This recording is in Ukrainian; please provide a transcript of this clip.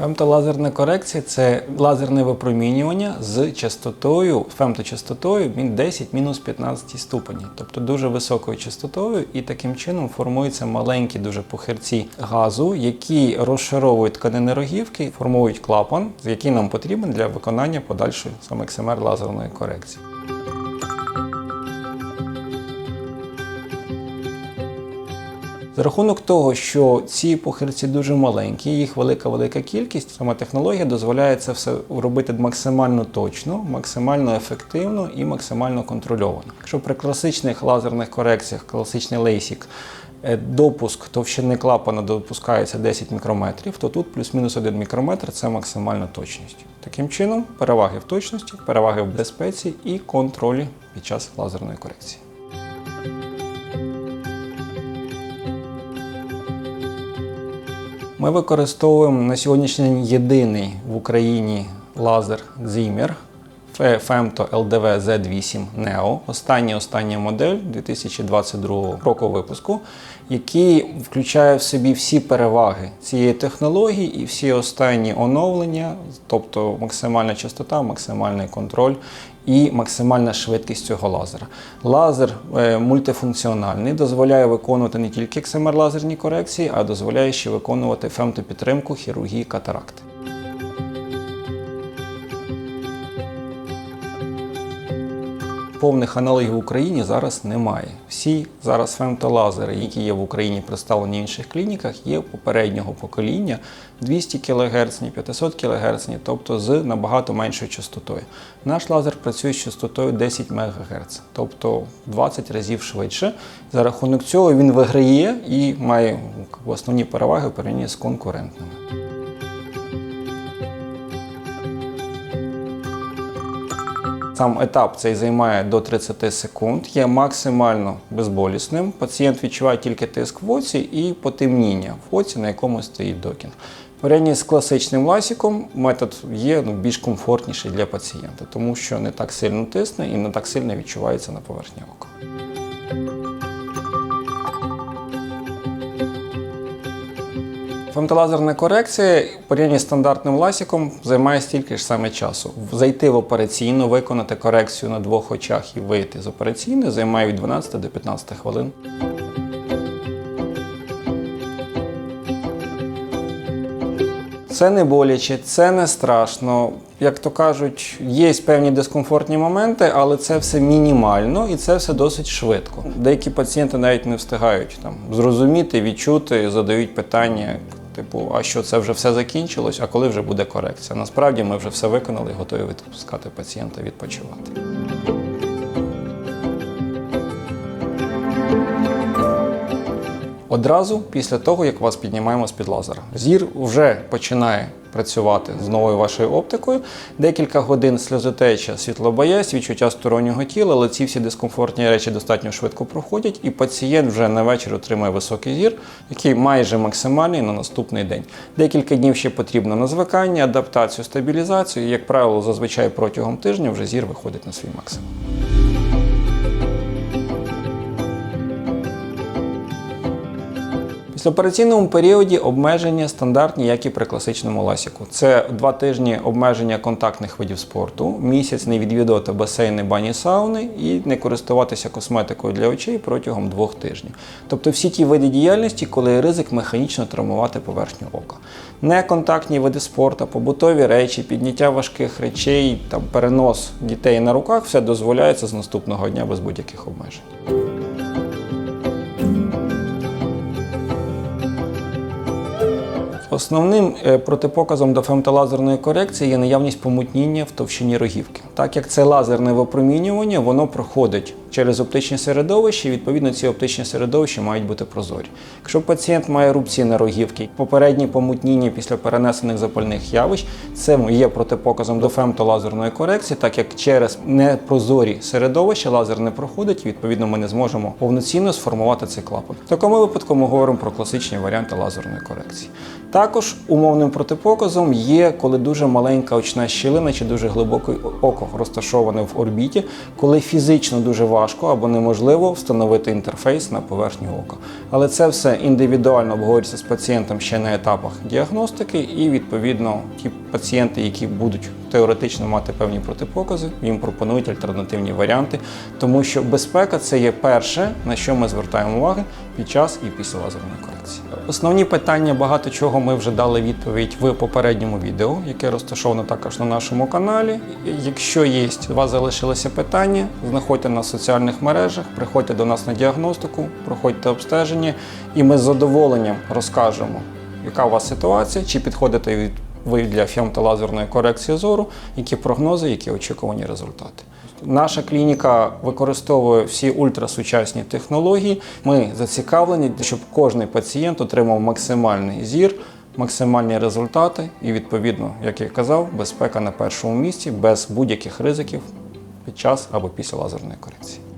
Фемтолазерна корекція це лазерне випромінювання з частотою, фемточастотою 10 мінус 15 ступені, тобто дуже високою частотою, і таким чином формуються маленькі дуже пухирці газу, які розшаровують тканини рогівки, формують клапан, який нам потрібен для виконання подальшої саме XMR лазерної корекції. За рахунок того, що ці похирці дуже маленькі, їх велика-велика кількість, сама технологія дозволяє це все робити максимально точно, максимально ефективно і максимально контрольовано. Якщо при класичних лазерних корекціях, класичний лейсік, допуск товщини клапана допускається 10 мікрометрів, то тут плюс-мінус 1 мікрометр це максимальна точність. Таким чином, переваги в точності, переваги в безпеці і контролі під час лазерної корекції. Ми використовуємо на сьогоднішній день єдиний в Україні лазер Zimmer Femto LDV Z8 Neo, остання остання модель 2022 року випуску, який включає в собі всі переваги цієї технології і всі останні оновлення, тобто максимальна частота, максимальний контроль і максимальна швидкість цього лазера. Лазер е, мультифункціональний, дозволяє виконувати не тільки XMR лазерні корекції, а дозволяє ще виконувати фемтопідтримку хірургії катаракти. Повних аналогів в Україні зараз немає. Всі зараз фемтолазери, які є в Україні представлені в інших клініках, є попереднього покоління 200 кГц, 500 кГц, тобто з набагато меншою частотою. Наш лазер працює з частотою 10 МГц, тобто 20 разів швидше. За рахунок цього він виграє і має основні переваги в порівнянні з конкурентними. Сам етап цей займає до 30 секунд, є максимально безболісним. Пацієнт відчуває тільки тиск в оці і потемніння в оці, на якому стоїть докінг. Порядні з класичним ласіком метод є ну, більш комфортніший для пацієнта, тому що не так сильно тисне і не так сильно відчувається на поверхні ока. Фемтолазерна корекція в порівнянні з стандартним ласіком займає стільки ж саме часу. Зайти в операційну, виконати корекцію на двох очах і вийти з операційної займає від 12 до 15 хвилин. Це не боляче, це не страшно. Як то кажуть, є певні дискомфортні моменти, але це все мінімально і це все досить швидко. Деякі пацієнти навіть не встигають там зрозуміти, відчути, задають питання. Типу, а що це вже все закінчилось? А коли вже буде корекція? Насправді ми вже все виконали готові відпускати пацієнта відпочивати. Одразу після того, як вас піднімаємо з-під лазера. Зір вже починає працювати з новою вашою оптикою. Декілька годин сльозотеча, світлобоязнь, відчуття стороннього тіла, але ці всі дискомфортні речі достатньо швидко проходять, і пацієнт вже на вечір отримує високий зір, який майже максимальний на наступний день. Декілька днів ще потрібно на звикання, адаптацію, стабілізацію. І, як правило, зазвичай протягом тижня вже зір виходить на свій максимум. Післяопераційному періоді обмеження стандартні, як і при класичному ласіку. Це два тижні обмеження контактних видів спорту, місяць не відвідувати басейни, бані, сауни і не користуватися косметикою для очей протягом двох тижнів. Тобто всі ті види діяльності, коли ризик механічно травмувати поверхню ока. Неконтактні види спорту, побутові речі, підняття важких речей, там, перенос дітей на руках, все дозволяється з наступного дня без будь-яких обмежень. Основним е, протипоказом до фемтолазерної корекції є наявність помутніння в товщині рогівки. Так як це лазерне випромінювання, воно проходить через оптичне середовище, і відповідно ці оптичні середовища мають бути прозорі. Якщо пацієнт має рубці на рогівці, попередні помутніння після перенесених запальних явищ, це є протипоказом до фемтолазерної корекції, так як через непрозорі середовища лазер не проходить, і відповідно ми не зможемо повноцінно сформувати цей клапан. В такому випадку ми говоримо про класичні варіанти лазерної корекції. Також умовним протипоказом є, коли дуже маленька очна щілина чи дуже глибоке око розташований в орбіті, коли фізично дуже важко або неможливо встановити інтерфейс на поверхні ока. Але це все індивідуально обговорюється з пацієнтом ще на етапах діагностики, і відповідно ті пацієнти, які будуть теоретично мати певні протипокази, їм пропонують альтернативні варіанти, тому що безпека це є перше, на що ми звертаємо увагу під час і після лазерної корекції. Основні питання багато чого ми вже дали відповідь в попередньому відео, яке розташовано також на нашому каналі. Якщо є у вас залишилися питання, знаходьте нас в соціальних мережах, приходьте до нас на діагностику, проходьте обстеження, і ми з задоволенням розкажемо, яка у вас ситуація, чи підходите від ви для фемтолазерної корекції зору, які прогнози, які очікувані результати. Наша клініка використовує всі ультрасучасні технології. Ми зацікавлені, щоб кожен пацієнт отримав максимальний зір, максимальні результати і, відповідно, як я казав, безпека на першому місці без будь-яких ризиків під час або після лазерної корекції.